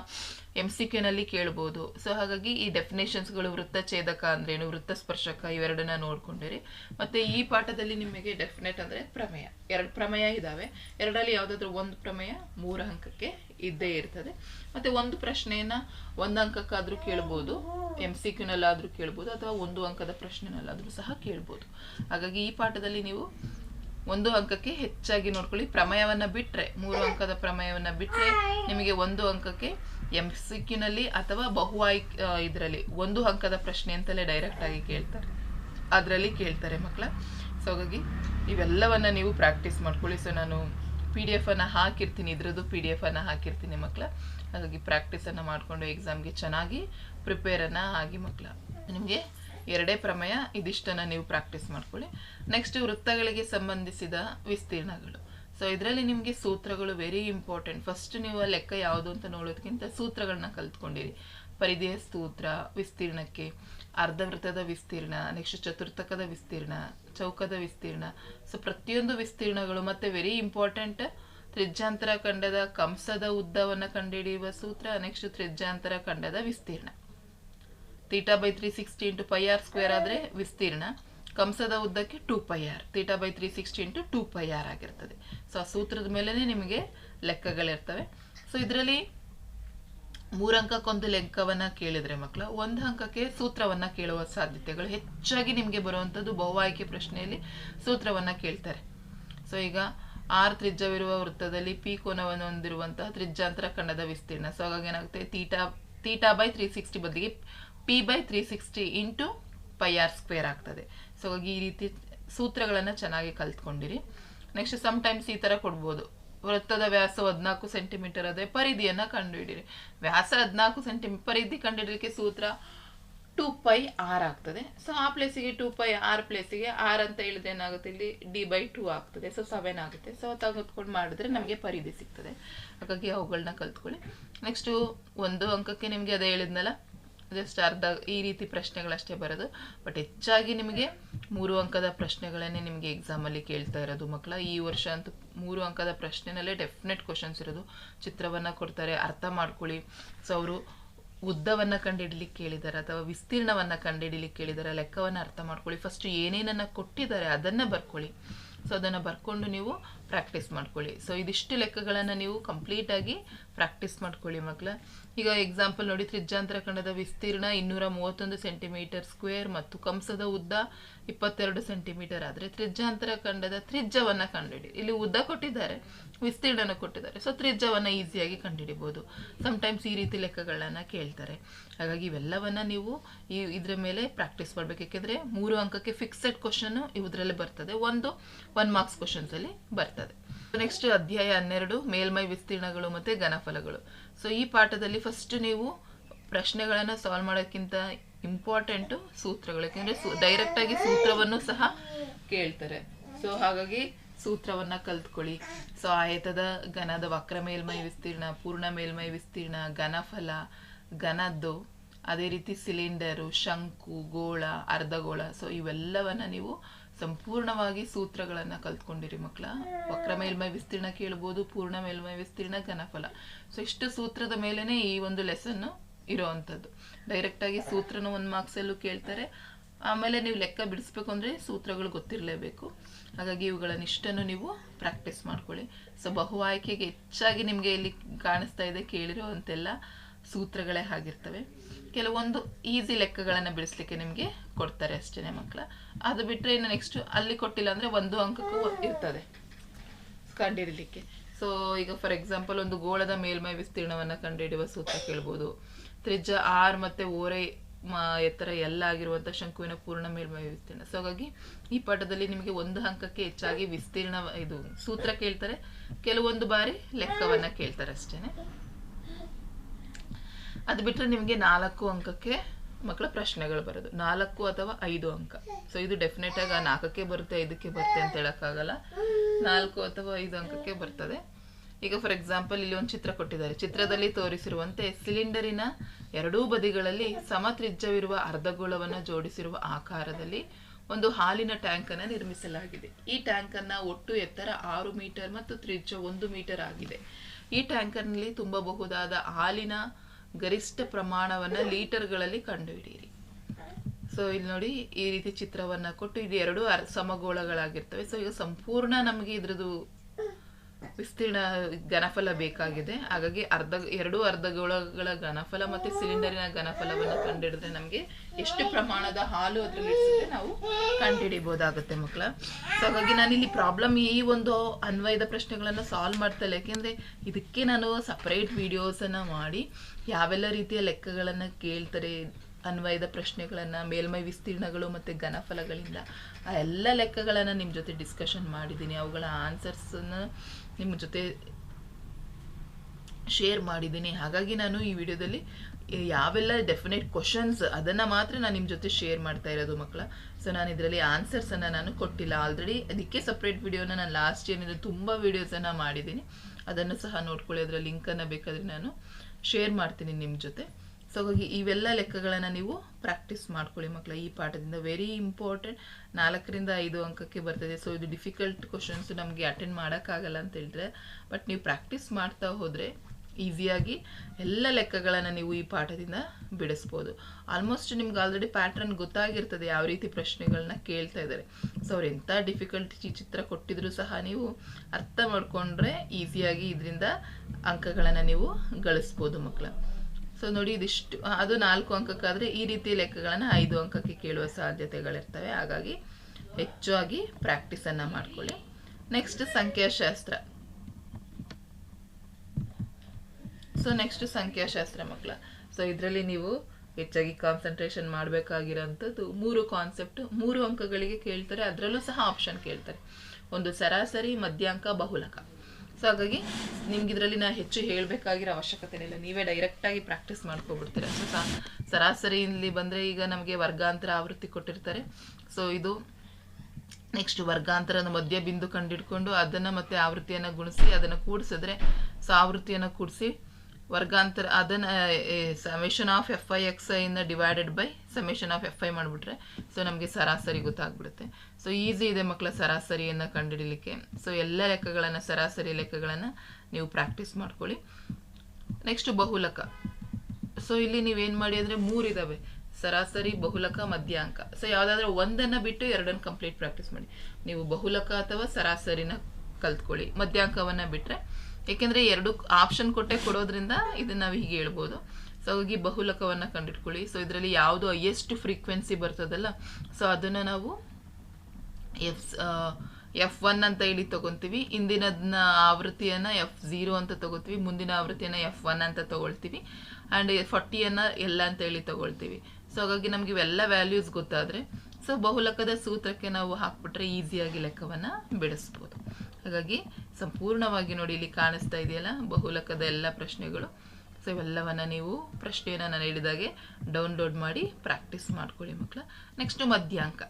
ಎಂ ಸಿ ಕ್ಯೂನಲ್ಲಿ ಕೇಳ್ಬೋದು. ಸೊ ಹಾಗಾಗಿ ಈ ಡೆಫಿನೇಷನ್ಸ್ಗಳು ವೃತ್ತ ಛೇದಕ ಅಂದ್ರೇನು, ವೃತ್ತ ಸ್ಪರ್ಶಕ ಇವೆರಡನ್ನ ನೋಡ್ಕೊಂಡಿರಿ. ಮತ್ತೆ ಈ ಪಾಠದಲ್ಲಿ ನಿಮಗೆ ಡೆಫಿನೆಟ್ ಅಂದರೆ ಪ್ರಮೇಯ. ಎರಡು ಪ್ರಮೇಯ ಇದ್ದಾವೆ ಎರಡರಲ್ಲಿ ಯಾವುದಾದ್ರೂ ಒಂದು ಪ್ರಮೇಯ ಮೂರು ಅಂಕಕ್ಕೆ ಇದ್ದೇ ಇರ್ತದೆ. ಮತ್ತೆ ಒಂದು ಪ್ರಶ್ನೆಯನ್ನ ಒಂದು ಅಂಕಕ್ಕಾದ್ರೂ ಕೇಳ್ಬೋದು ಎಂ ಸಿ ಕ್ಯೂನಲ್ಲಾದ್ರೂ ಕೇಳ್ಬೋದು, ಅಥವಾ ಒಂದು ಅಂಕದ ಪ್ರಶ್ನೆನಲ್ಲಾದ್ರೂ ಸಹ ಕೇಳ್ಬೋದು. ಹಾಗಾಗಿ ಈ ಪಾಠದಲ್ಲಿ ನೀವು ಒಂದು ಅಂಕಕ್ಕೆ ಹೆಚ್ಚಾಗಿ ನೋಡ್ಕೊಳ್ಳಿ. ಪ್ರಮೇಯವನ್ನ ಬಿಟ್ಟರೆ ಮೂರು ಅಂಕದ ಪ್ರಮೇಯವನ್ನ ಬಿಟ್ಟರೆ ನಿಮಗೆ ಒಂದು ಅಂಕಕ್ಕೆ ಎಂ ಸಿಕ್ಕಿನಲ್ಲಿ ಅಥವಾ ಬಹು ಆಯ್ಕೆ ಇದರಲ್ಲಿ ಒಂದು ಅಂಕದ ಪ್ರಶ್ನೆ ಅಂತಲೇ ಡೈರೆಕ್ಟ್ ಆಗಿ ಕೇಳ್ತಾರೆ. ಅದರಲ್ಲಿ ಕೇಳ್ತಾರೆ ಮಕ್ಕಳ. ಸೊ ಹಾಗಾಗಿ ಇವೆಲ್ಲವನ್ನ ನೀವು ಪ್ರಾಕ್ಟೀಸ್ ಮಾಡ್ಕೊಳ್ಳಿ. ಸೊ ನಾನು ಪಿ ಡಿ ಎಫನ್ನು ಹಾಕಿರ್ತೀನಿ ಇದ್ರದ್ದು ಪಿ ಡಿ ಎಫನ್ನು ಹಾಕಿರ್ತೀನಿ ಮಕ್ಕಳ. ಹಾಗಾಗಿ ಪ್ರಾಕ್ಟೀಸನ್ನು ಮಾಡಿಕೊಂಡು ಎಕ್ಸಾಮ್ಗೆ ಚೆನ್ನಾಗಿ ಪ್ರಿಪೇರನ್ನು ಆಗಿ ಮಕ್ಕಳ. ನಿಮಗೆ ಎರಡೇ ಪ್ರಮೇಯ, ಇದಿಷ್ಟನ್ನು ನೀವು ಪ್ರಾಕ್ಟೀಸ್ ಮಾಡ್ಕೊಳ್ಳಿ. ನೆಕ್ಸ್ಟ್ ವೃತ್ತಗಳಿಗೆ ಸಂಬಂಧಿಸಿದ ವಿಸ್ತೀರ್ಣಗಳು. ಸೊ ಇದರಲ್ಲಿ ನಿಮಗೆ ಸೂತ್ರಗಳು ವೆರಿ ಇಂಪಾರ್ಟೆಂಟ್ ಫಸ್ಟ್ ನೀವು ಲೆಕ್ಕ ಯಾವುದು ಅಂತ ನೋಡೋದಕ್ಕಿಂತ ಸೂತ್ರಗಳನ್ನ ಕಲ್ತ್ಕೊಂಡಿರಿ. ಪರಿಧಿಯ ಸೂತ್ರ, ವಿಸ್ತೀರ್ಣಕ್ಕೆ, ಅರ್ಧವೃತ್ತದ ವಿಸ್ತೀರ್ಣ ನೆಕ್ಸ್ಟ್ ಚತುರ್ಥಕದ ವಿಸ್ತೀರ್ಣ, ಚೌಕದ ವಿಸ್ತೀರ್ಣ. ಸೊ ಪ್ರತಿಯೊಂದು ವಿಸ್ತೀರ್ಣಗಳು ಮತ್ತೆ ವೆರಿ ಇಂಪಾರ್ಟೆಂಟ್ ತ್ರಿಜ್ಯಾಂತರ ಖಂಡದ ಕಂಸದ ಉದ್ದವನ್ನು ಕಂಡುಹಿಡಿಯುವ ಸೂತ್ರ ನೆಕ್ಸ್ಟ್ ತ್ರಿಜ್ಯಾಂತರ ಖಂಡದ ವಿಸ್ತೀರ್ಣ. Theta by three sixty into pi R square ಆದರೆ ವಿಸ್ತೀರ್ಣ. ಕಂಸದ ಉದ್ದಕ್ಕೆ two pi R. Theta by three sixty into two pi R ಆಗಿರ್ತದೆ. ಸೊ ಆ ಸೂತ್ರದ ಮೇಲೇ ನಿಮಗೆ ಲೆಕ್ಕಗಳಿರ್ತವೆ. ಸೊ ಇದರಲ್ಲಿ ಮೂರು ಅಂಕಕ್ಕೊಂದು ಲೆಕ್ಕವನ್ನ ಕೇಳಿದ್ರೆ ಮಕ್ಕಳ ಒಂದು ಅಂಕಕ್ಕೆ ಸೂತ್ರವನ್ನ ಕೇಳುವ ಸಾಧ್ಯತೆಗಳು ಹೆಚ್ಚಾಗಿ ನಿಮಗೆ ಬರುವಂಥದ್ದು ಬಹು ಆಯ್ಕೆ ಪ್ರಶ್ನೆಯಲ್ಲಿ ಸೂತ್ರವನ್ನ ಕೇಳ್ತಾರೆ. ಸೊ ಈಗ ಆರ್ ತ್ರಿಜ್ಯವಿರುವ ವೃತ್ತದಲ್ಲಿ ಪಿ ಕೋನವನ್ನು ಹೊಂದಿರುವಂತಹ ತ್ರಿಜ್ಯಾಂತರ ಖಂಡದ ವಿಸ್ತೀರ್ಣ. ಸೊ ಹಾಗಾಗಿ ಏನಾಗುತ್ತೆ? Theta theta by three sixty ಬದಲಿಗೆ P by three sixty into pi R square ಆಗ್ತದೆ. ಸೊ ಹಾಗಾಗಿ ಈ ರೀತಿ ಸೂತ್ರಗಳನ್ನು ಚೆನ್ನಾಗಿ ಕಲ್ತ್ಕೊಂಡಿರಿ. ನೆಕ್ಸ್ಟ್ ಸಮ್ ಟೈಮ್ಸ್ ಈ ಥರ ಕೊಡ್ಬೋದು. ವೃತ್ತದ ವ್ಯಾಸ ಹದಿನಾಲ್ಕು ಸೆಂಟಿಮೀಟರ್ ಅದೇ ಪರಿಧಿಯನ್ನು ಕಂಡುಹಿಡಿರಿ. ವ್ಯಾಸ ಹದಿನಾಲ್ಕು ಸೆಂಟಿಮೀ ಪರಿಧಿ ಕಂಡುಹಿಡಿಯಲಿಕ್ಕೆ ಸೂತ್ರ ಟೂ ಪೈ ಆರ್ ಆಗ್ತದೆ. ಸೊ ಆ ಪ್ಲೇಸಿಗೆ ಟು ಪೈ ಆರ್ ಪ್ಲೇಸಿಗೆ ಆರ್ ಅಂತ ಹೇಳಿದ್ರೆ ಏನಾಗುತ್ತೆ ಇಲ್ಲಿ? ಡಿ ಬೈ ಟೂ ಆಗ್ತದೆ. ಸೊ ಸೆವೆನ್ ಆಗುತ್ತೆ. ಸೊ ತೆಗೆದುಕೊಂಡು ಮಾಡಿದ್ರೆ ನಮಗೆ ಪರಿಧಿ ಸಿಗ್ತದೆ. ಹಾಗಾಗಿ ಅವುಗಳನ್ನ ಕಲ್ತ್ಕೊಳ್ಳಿ. ನೆಕ್ಸ್ಟು ಒಂದು ಅಂಕಕ್ಕೆ ನಿಮಗೆ ಅದೇ ಹೇಳಿದ್ನಲ್ಲ? ಜಸ್ಟ್ ಅರ್ಧ ಈ ರೀತಿ ಪ್ರಶ್ನೆಗಳಷ್ಟೇ ಬರೋದು. ಬಟ್ ಹೆಚ್ಚಾಗಿ ನಿಮಗೆ ಮೂರು ಅಂಕದ ಪ್ರಶ್ನೆಗಳನ್ನೇ ನಿಮಗೆ ಎಕ್ಸಾಮಲ್ಲಿ ಕೇಳ್ತಾ ಇರೋದು ಮಕ್ಕಳ. ಈ ವರ್ಷ ಅಂತೂ ಮೂರು ಅಂಕದ ಪ್ರಶ್ನೆನಲ್ಲೇ ಡೆಫಿನೆಟ್ ಕ್ವಶನ್ಸ್ ಇರೋದು. ಚಿತ್ರವನ್ನು ಕೊಡ್ತಾರೆ, ಅರ್ಥ ಮಾಡ್ಕೊಳ್ಳಿ. ಸೊ ಅವರು ಉದ್ದವನ್ನು ಕಂಡುಹಿಡಲಿಕ್ಕೆ ಕೇಳಿದ್ದಾರೆ ಅಥವಾ ವಿಸ್ತೀರ್ಣವನ್ನು ಕಂಡುಹಿಡಲಿಕ್ಕೆ ಕೇಳಿದ್ದಾರೆ ಲೆಕ್ಕವನ್ನು ಅರ್ಥ ಮಾಡ್ಕೊಳ್ಳಿ. ಫಸ್ಟ್ ಏನೇನನ್ನು ಕೊಟ್ಟಿದ್ದಾರೆ ಅದನ್ನು ಬರ್ಕೊಳ್ಳಿ. ಸೊ ಅದನ್ನು ಬರ್ಕೊಂಡು ನೀವು ಪ್ರಾಕ್ಟೀಸ್ ಮಾಡ್ಕೊಳ್ಳಿ. ಸೊ ಇದಿಷ್ಟು ಲೆಕ್ಕಗಳನ್ನು ನೀವು ಕಂಪ್ಲೀಟಾಗಿ ಪ್ರಾಕ್ಟೀಸ್ ಮಾಡ್ಕೊಳ್ಳಿ ಮಕ್ಕಳ. ಈಗ ಎಕ್ಸಾಂಪಲ್ ನೋಡಿ, ತ್ರಿಜ್ಯಾಂತರ ಖಂಡದ ವಿಸ್ತೀರ್ಣ ಇನ್ನೂರ ಮೂವತ್ತೊಂದು ಸೆಂಟಿಮೀಟರ್ ಸ್ಕ್ವೇರ್ ಮತ್ತು ಕಂಸದ ಉದ್ದ ಇಪ್ಪತ್ತೆರಡು ಸೆಂಟಿಮೀಟರ್ ಆದರೆ ತ್ರಿಜ್ಯಾಂತರ ಖಂಡದ ತ್ರಿಜ್ಯವನ್ನು ಕಂಡುಹಿಡಿ. ಇಲ್ಲಿ ಉದ್ದ ಕೊಟ್ಟಿದ್ದಾರೆ, ವಿಸ್ತೀರ್ಣನ ಕೊಟ್ಟಿದ್ದಾರೆ. ಸೊ ತ್ರಿಜ್ಯವನ್ನು ಈಸಿಯಾಗಿ ಕಂಡುಹಿಡಿಬೋದು. ಸಮ್ಟೈಮ್ಸ್ ಈ ರೀತಿ ಲೆಕ್ಕಗಳನ್ನು ಕೇಳ್ತಾರೆ. ಹಾಗಾಗಿ ಇವೆಲ್ಲವನ್ನ ನೀವು ಈ ಇದ್ರ ಮೇಲೆ ಪ್ರಾಕ್ಟೀಸ್ ಮಾಡಬೇಕು. ಯಾಕೆಂದರೆ ಮೂರು ಅಂಕಕ್ಕೆ ಫಿಕ್ಸೆಡ್ ಕ್ವಶನು ಇವುದ್ರಲ್ಲಿ ಬರ್ತದೆ. ಒಂದು ಒನ್ ಮಾರ್ಕ್ಸ್ ಕ್ವಶನ್ಸಲ್ಲಿ ಬರ್ತದೆ. ನೆಕ್ಸ್ಟ್ ಅಧ್ಯಾಯ ಹನ್ನೆರಡು, ಮೇಲ್ಮೈ ವಿಸ್ತೀರ್ಣಗಳು ಮತ್ತೆ ಘನಫಲಗಳು. ಸೊ ಈ ಪಾಠದಲ್ಲಿ ಫಸ್ಟ್ ನೀವು ಪ್ರಶ್ನೆಗಳನ್ನು ಸಾಲ್ವ್ ಮಾಡೋಕ್ಕಿಂತ ಇಂಪಾರ್ಟೆಂಟು ಸೂತ್ರಗಳು, ಯಾಕೆಂದ್ರೆ ಡೈರೆಕ್ಟ್ ಆಗಿ ಸೂತ್ರವನ್ನು ಸಹ ಕೇಳ್ತಾರೆ. ಸೊ ಹಾಗಾಗಿ ಸೂತ್ರವನ್ನ ಕಲ್ತ್ಕೊಳ್ಳಿ. ಸೊ ಆಯತದ ಘನದ ವಕ್ರ ಮೇಲ್ಮೈ ವಿಸ್ತೀರ್ಣ, ಪೂರ್ಣ ಮೇಲ್ಮೈ ವಿಸ್ತೀರ್ಣ, ಘನಫಲ, ಘನದ್ದು, ಅದೇ ರೀತಿ ಸಿಲಿಂಡರು ಶಂಕು, ಗೋಳ, ಅರ್ಧಗೋಳ. ಸೊ ಇವೆಲ್ಲವನ್ನ ನೀವು ಸಂಪೂರ್ಣವಾಗಿ ಸೂತ್ರಗಳನ್ನು ಕಲ್ತ್ಕೊಂಡಿರಿ ಮಕ್ಕಳ ವಕ್ರ ಮೇಲ್ಮೈ ವಿಸ್ತೀರ್ಣ ಕೇಳ್ಬೋದು, ಪೂರ್ಣ ಮೇಲ್ಮೈ ವಿಸ್ತೀರ್ಣ ಘನಫಲ. ಸೊ ಇಷ್ಟು ಸೂತ್ರದ ಮೇಲೇ ಈ ಒಂದು ಲೆಸನ್ ಇರೋವಂಥದ್ದು. ಡೈರೆಕ್ಟ್ ಆಗಿ ಸೂತ್ರನ ಒಂದು ಮಾರ್ಕ್ಸಲ್ಲೂ ಕೇಳ್ತಾರೆ. ಆಮೇಲೆ ನೀವು ಲೆಕ್ಕ ಬಿಡಿಸ್ಬೇಕು ಅಂದರೆ ಸೂತ್ರಗಳು ಗೊತ್ತಿರಲೇಬೇಕು. ಹಾಗಾಗಿ ಇವುಗಳ ಇಷ್ಟನ್ನು ನೀವು ಪ್ರಾಕ್ಟೀಸ್ ಮಾಡ್ಕೊಳ್ಳಿ. ಸೊ ಬಹು ಆಯ್ಕೆಗೆ ಹೆಚ್ಚಾಗಿ ನಿಮಗೆ ಇಲ್ಲಿ ಕಾಣಿಸ್ತಾ ಇದೆ, ಕೇಳಿರುವಂತೆಲ್ಲ ಸೂತ್ರಗಳೇ ಆಗಿರ್ತವೆ. ಕೆಲವೊಂದು ಈಸಿ ಲೆಕ್ಕಗಳನ್ನು ಬಿಡಿಸ್ಲಿಕ್ಕೆ ನಿಮಗೆ ಕೊಡ್ತಾರೆ ಅಷ್ಟೇ ಮಕ್ಕಳ. ಅದು ಬಿಟ್ಟರೆ ಇನ್ನು ನೆಕ್ಸ್ಟ್ ಅಲ್ಲಿ ಕೊಟ್ಟಿಲ್ಲ ಅಂದರೆ ಒಂದು ಅಂಕಕ್ಕೂ ಇರ್ತದೆ ಕಂಡುಹಿಡಲಿಕ್ಕೆ ಸೊ ಈಗ ಫಾರ್ ಎಕ್ಸಾಂಪಲ್ ಒಂದು ಗೋಳದ ಮೇಲ್ಮೈ ವಿಸ್ತೀರ್ಣವನ್ನು ಕಂಡುಹಿಡಿಯುವ ಸೂತ್ರ ಕೇಳ್ಬೋದು. ತ್ರಿಜ್ಯ ಆರ್ ಮತ್ತು ಓರೆ ಎತ್ತರ ಎಲ್ಲ ಆಗಿರುವಂಥ ಶಂಕುವಿನ ಪೂರ್ಣ ಮೇಲ್ಮೈ ವಿಸ್ತೀರ್ಣ. ಸೊ ಹಾಗಾಗಿ ಈ ಪಾಠದಲ್ಲಿ ನಿಮಗೆ ಒಂದು ಅಂಕಕ್ಕೆ ಹೆಚ್ಚಾಗಿ ವಿಸ್ತೀರ್ಣ ಇದು ಸೂತ್ರ ಕೇಳ್ತಾರೆ. ಕೆಲವೊಂದು ಬಾರಿ ಲೆಕ್ಕವನ್ನು ಕೇಳ್ತಾರೆ ಅಷ್ಟೇನೆ. ಅದು ಬಿಟ್ಟರೆ ನಿಮಗೆ ನಾಲ್ಕು ಅಂಕಕ್ಕೆ ಮಕ್ಕಳ ಪ್ರಶ್ನೆಗಳು ಬರೋದು. ನಾಲ್ಕು ಅಥವಾ ಐದು ಅಂಕ. ಸೊ ಇದು ಡೆಫಿನೆಟ್ ಆಗಿ ಆ ನಾಲ್ಕಕ್ಕೆ ಬರುತ್ತೆ, ಐದಕ್ಕೆ ಬರುತ್ತೆ ಅಂತ ಹೇಳೋಕ್ಕಾಗಲ್ಲ. ನಾಲ್ಕು ಅಥವಾ ಐದು ಅಂಕಕ್ಕೆ ಬರ್ತದೆ. ಈಗ ಫಾರ್ ಎಕ್ಸಾಂಪಲ್ ಇಲ್ಲಿ ಒಂದು ಚಿತ್ರ ಕೊಟ್ಟಿದ್ದಾರೆ. ಚಿತ್ರದಲ್ಲಿ ತೋರಿಸಿರುವಂತೆ ಸಿಲಿಂಡರಿನ ಎರಡೂ ಬದಿಗಳಲ್ಲಿ ಸಮತ್ರಿಜ್ಯವಿರುವ ಅರ್ಧಗೋಳವನ್ನು ಜೋಡಿಸಿರುವ ಆಕಾರದಲ್ಲಿ ಒಂದು ಹಾಲಿನ ಟ್ಯಾಂಕ್ ಅನ್ನು ನಿರ್ಮಿಸಲಾಗಿದೆ. ಈ ಟ್ಯಾಂಕ್ ಅನ್ನ ಒಟ್ಟು ಎತ್ತರ ಆರು ಮೀಟರ್ ಮತ್ತು ತ್ರಿಜ್ಯ ಒಂದು ಮೀಟರ್ ಆಗಿದೆ. ಈ ಟ್ಯಾಂಕರ್ನಲ್ಲಿ ತುಂಬಬಹುದಾದ ಹಾಲಿನ ಗರಿಷ್ಠ ಪ್ರಮಾಣವನ್ನ ಲೀಟರ್ಗಳಲ್ಲಿ ಕಂಡುಹಿಡಿಯಿರಿ. ಸೊ ಇಲ್ಲಿ ನೋಡಿ ಈ ರೀತಿ ಚಿತ್ರವನ್ನ ಕೊಟ್ಟು ಇದು ಎರಡು ಸಮಗೋಳಗಳಾಗಿರ್ತವೆ. ಸೊ ಈಗ ಸಂಪೂರ್ಣ ನಮಗೆ ಇದ್ರದ್ದು ವಿಸ್ತೀರ್ಣ ಘನಫಲ ಬೇಕಾಗಿದೆ. ಹಾಗಾಗಿ ಅರ್ಧ, ಎರಡು ಅರ್ಧಗೋಳಗಳ ಘನಫಲ ಮತ್ತೆ ಸಿಲಿಂಡರಿನ ಘನಫಲವನ್ನು ಕಂಡುಹಿಡಿದ್ರೆ ನಮಗೆ ಎಷ್ಟು ಪ್ರಮಾಣದ ಹಾಲು ಅದರಲ್ಲಿ ಇರ್ತದೆ ನಾವು ಕಂಡುಹಿಡಿಬಹುದಾಗುತ್ತೆ ಮಕ್ಕಳ. ಸೊ ಹಾಗಾಗಿ ನಾನು ಇಲ್ಲಿ ಪ್ರಾಬ್ಲಮ್ ಈ ಒಂದು ಅನ್ವಯದ ಪ್ರಶ್ನೆಗಳನ್ನು ಸಾಲ್ವ್ ಮಾಡ್ತಾ ಯಾಕೆಂದ್ರೆ ಇದಕ್ಕೆ ನಾನು ಸಪ್ರೇಟ್ ವಿಡಿಯೋಸನ್ನು ಮಾಡಿ ಯಾವೆಲ್ಲ ರೀತಿಯ ಲೆಕ್ಕಗಳನ್ನು ಕೇಳ್ತಾರೆ, ಅನ್ವಯದ ಪ್ರಶ್ನೆಗಳನ್ನ, ಮೇಲ್ಮೈ ವಿಸ್ತೀರ್ಣಗಳು ಮತ್ತೆ ಘನಫಲಗಳಿಂದ, ಆ ಎಲ್ಲ ಲೆಕ್ಕಗಳನ್ನ ನಿಮ್ಮ ಜೊತೆ ಡಿಸ್ಕಷನ್ ಮಾಡಿದ್ದೀನಿ. ಅವುಗಳ ಆನ್ಸರ್ಸನ್ನು ನಿಮ್ಮ ಜೊತೆ ಶೇರ್ ಮಾಡಿದ್ದೀನಿ. ಹಾಗಾಗಿ ನಾನು ಈ ವಿಡಿಯೋದಲ್ಲಿ ಯಾವೆಲ್ಲ ಡೆಫಿನೆಟ್ ಕ್ವಶನ್ಸ್ ಅದನ್ನು ಮಾತ್ರ ನಾನು ನಿಮ್ಮ ಜೊತೆ ಶೇರ್ ಮಾಡ್ತಾ ಇರೋದು ಮಕ್ಕಳ. ಸೊ ನಾನು ಇದರಲ್ಲಿ ಆನ್ಸರ್ಸನ್ನು ನಾನು ಕೊಟ್ಟಿಲ್ಲ. ಆಲ್ರೆಡಿ ಅದಕ್ಕೆ ಸಪ್ರೇಟ್ ವಿಡಿಯೋನ ನಾನು ಲಾಸ್ಟ್ ಇಯರ್ ತುಂಬ ವಿಡಿಯೋಸನ್ನು ಮಾಡಿದ್ದೀನಿ. ಅದನ್ನು ಸಹ ನೋಡ್ಕೊಳ್ಳಿ. ಅದರ ಲಿಂಕನ್ನು ಬೇಕಾದರೆ ನಾನು ಶೇರ್ ಮಾಡ್ತೀನಿ ನಿಮ್ಮ ಜೊತೆ. ಸೊ ಹಾಗಾಗಿ ಇವೆಲ್ಲ ಲೆಕ್ಕಗಳನ್ನು ನೀವು ಪ್ರಾಕ್ಟೀಸ್ ಮಾಡ್ಕೊಳ್ಳಿ ಮಕ್ಕಳ ಈ ಪಾಠದಿಂದ ವೆರಿ ಇಂಪಾರ್ಟೆಂಟ್ ನಾಲ್ಕರಿಂದ ಐದು ಅಂಕಕ್ಕೆ ಬರ್ತದೆ. ಸೊ ಇದು ಡಿಫಿಕಲ್ಟ್ ಕ್ವಶನ್ಸ್ ನಮಗೆ ಅಟೆಂಡ್ ಮಾಡೋಕ್ಕಾಗಲ್ಲ ಅಂತ ಹೇಳಿದ್ರೆ ಬಟ್ ನೀವು ಪ್ರಾಕ್ಟೀಸ್ ಮಾಡ್ತಾ ಹೋದರೆ ಈಸಿಯಾಗಿ ಎಲ್ಲ ಲೆಕ್ಕಗಳನ್ನು ನೀವು ಈ ಪಾಠದಿಂದ ಬಿಡಿಸ್ಬೋದು. ಆಲ್ಮೋಸ್ಟ್ ನಿಮ್ಗೆ ಆಲ್ರೆಡಿ ಪ್ಯಾಟ್ರನ್ ಗೊತ್ತಾಗಿರ್ತದೆ ಯಾವ ರೀತಿ ಪ್ರಶ್ನೆಗಳನ್ನ ಕೇಳ್ತಾ ಇದ್ದಾರೆ. ಸೊ ಅವ್ರು ಎಂಥ ಡಿಫಿಕಲ್ಟ್ ಚಿತ್ರ ಕೊಟ್ಟಿದ್ರು ಸಹ ನೀವು ಅರ್ಥ ಮಾಡಿಕೊಂಡ್ರೆ ಈಸಿಯಾಗಿ ಇದರಿಂದ ಅಂಕಗಳನ್ನು ನೀವು ಗಳಿಸ್ಬೋದು ಮಕ್ಕಳ ಸೊ ನೋಡಿ, ಇದಿಷ್ಟು ಅದು ನಾಲ್ಕು ಅಂಕಕ್ಕಾದರೆ ಈ ರೀತಿ ಲೆಕ್ಕಗಳನ್ನು ಐದು ಅಂಕಕ್ಕೆ ಕೇಳುವ ಸಾಧ್ಯತೆಗಳಿರ್ತವೆ. ಹಾಗಾಗಿ ಹೆಚ್ಚಾಗಿ ಪ್ರಾಕ್ಟೀಸನ್ನು ಮಾಡ್ಕೊಳ್ಳಿ. ನೆಕ್ಸ್ಟ್ ಸಂಖ್ಯಾಶಾಸ್ತ್ರ. ಸೊ ನೆಕ್ಸ್ಟ್ ಸಂಖ್ಯಾಶಾಸ್ತ್ರ ಮಕ್ಕಳ. ಸೊ ಇದರಲ್ಲಿ ನೀವು ಹೆಚ್ಚಾಗಿ ಕಾನ್ಸಂಟ್ರೇಷನ್ ಮಾಡಬೇಕಾಗಿರೋಂಥದ್ದು ಮೂರು ಕಾನ್ಸೆಪ್ಟ್ ಮೂರು ಅಂಕಗಳಿಗೆ ಕೇಳ್ತಾರೆ. ಅದರಲ್ಲೂ ಸಹ ಆಪ್ಷನ್ ಕೇಳ್ತಾರೆ. ಒಂದು ಸರಾಸರಿ ಮಧ್ಯಾಂಕ ಬಹುಲಕ. ಸೊ ಹಾಗಾಗಿ ನಿಮ್ಗೆ ಇದರಲ್ಲಿ ನಾ ಹೆಚ್ಚು ಹೇಳಬೇಕಾಗಿರೋ ಅವಶ್ಯಕತೆ ಇಲ್ಲ ನೀವೇ ಡೈರೆಕ್ಟಾಗಿ ಪ್ರಾಕ್ಟೀಸ್ ಮಾಡ್ಕೊಬಿಡ್ತೀರ. ಸೊ ಸರಾಸರಿ ಇಲ್ಲಿ ಬಂದರೆ ಈಗ ನಮಗೆ ವರ್ಗಾಂತರ ಆವೃತ್ತಿ ಕೊಟ್ಟಿರ್ತಾರೆ. ಸೊ ಇದು ನೆಕ್ಸ್ಟ್ ವರ್ಗಾಂತರದ ಮಧ್ಯ ಬಿಂದು ಕಂಡಿಡ್ಕೊಂಡು ಅದನ್ನು ಮತ್ತೆ ಆವೃತ್ತಿಯನ್ನು ಗುಣಿಸಿ ಅದನ್ನು ಕೂಡಿಸಿದ್ರೆ ಸೊ ಆವೃತ್ತಿಯನ್ನು ಕೂಡಿಸಿ ವರ್ಗಾಂತರ ಅದನ್ನು summation of F I X ಇಂದ divided by summation of F I ಮಾಡಿಬಿಟ್ರೆ ಸೊ ನಮಗೆ ಸರಾಸರಿ ಗೊತ್ತಾಗ್ಬಿಡುತ್ತೆ. ಸೊ ಈಸಿ ಇದೆ ಮಕ್ಕಳ ಸರಾಸರಿಯನ್ನು ಕಂಡುಹಿಡಲಿಕ್ಕೆ. ಸೊ ಎಲ್ಲ ಲೆಕ್ಕಗಳನ್ನು, ಸರಾಸರಿ ಲೆಕ್ಕಗಳನ್ನು ನೀವು ಪ್ರಾಕ್ಟೀಸ್ ಮಾಡ್ಕೊಳ್ಳಿ. ನೆಕ್ಸ್ಟ್ ಬಹುಲಕ. ಸೊ ಇಲ್ಲಿ ನೀವೇನು ಮಾಡಿ ಅಂದರೆ ಮೂರಿದ್ದಾವೆ ಸರಾಸರಿ, ಬಹುಲಕ, ಮಧ್ಯಾಂಕ. ಸೊ ಯಾವುದಾದ್ರೂ ಒಂದನ್ನು ಬಿಟ್ಟು ಎರಡನ್ನು ಕಂಪ್ಲೀಟ್ ಪ್ರಾಕ್ಟೀಸ್ ಮಾಡಿ. ನೀವು ಬಹುಲಕ ಅಥವಾ ಸರಾಸರಿನ ಕಲ್ತ್ಕೊಳ್ಳಿ. ಮಧ್ಯಾಂಕವನ್ನು ಬಿಟ್ಟರೆ ಏಕೆಂದರೆ ಎರಡು ಆಪ್ಷನ್ ಕೊಟ್ಟೆ ಕೊಡೋದ್ರಿಂದ ಇದನ್ನ ನಾವು ಹೀಗೆ ಹೇಳ್ಬೋದು. ಸೊ ಹಾಗಾಗಿ ಬಹುಲಕವನ್ನ ಕಂಡಿಟ್ಕೊಳ್ಳಿ. ಸೊ ಇದರಲ್ಲಿ ಯಾವುದು ಹೈಯೆಸ್ಟ್ ಫ್ರೀಕ್ವೆನ್ಸಿ ಬರ್ತದಲ್ಲ ಸೊ ಅದನ್ನು ನಾವು ಎಫ್ ಎಫ್ ಒನ್ ಅಂತ ಹೇಳಿ ತಗೊಂತೀವಿ. ಇಂದಿನದನ್ನ ಆವೃತ್ತಿಯನ್ನು ಎಫ್ ಝೀರೋ ಅಂತ ತಗೋತೀವಿ. ಮುಂದಿನ ಆವೃತ್ತಿಯನ್ನು ಎಫ್ ಒನ್ ಅಂತ ತಗೊಳ್ತೀವಿ. ಆ್ಯಂಡ್ ಫಾರ್ಟಿಯನ್ನು ಎಲ್ಲ ಅಂತ ಹೇಳಿ ತಗೊಳ್ತೀವಿ. ಸೊ ಹಾಗಾಗಿ ನಮ್ಗೆ ಇವೆಲ್ಲ ವ್ಯಾಲ್ಯೂಸ್ ಗೊತ್ತಾದರೆ ಸೊ ಬಹುಲಕದ ಸೂತ್ರಕ್ಕೆ ನಾವು ಹಾಕ್ಬಿಟ್ರೆ ಈಸಿಯಾಗಿ ಲೆಕ್ಕವನ್ನು ಬಿಡಿಸ್ಬೋದು. ಹಾಗಾಗಿ ಸಂಪೂರ್ಣವಾಗಿ ನೋಡಿ ಇಲ್ಲಿ ಕಾಣಿಸ್ತಾ ಇದೆಯಲ್ಲ, ಬಹುಲಕದ ಎಲ್ಲ ಪ್ರಶ್ನೆಗಳು. ಸೊ ಇವೆಲ್ಲವನ್ನು ನೀವು ಪ್ರಶ್ನೆಯನ್ನು ನಾನು ಹೇಳಿದಾಗೆ ಡೌನ್ಲೋಡ್ ಮಾಡಿ ಪ್ರಾಕ್ಟೀಸ್ ಮಾಡ್ಕೊಳ್ಳಿ ಮಕ್ಕಳ ನೆಕ್ಸ್ಟು ಮಧ್ಯಾಂಕ.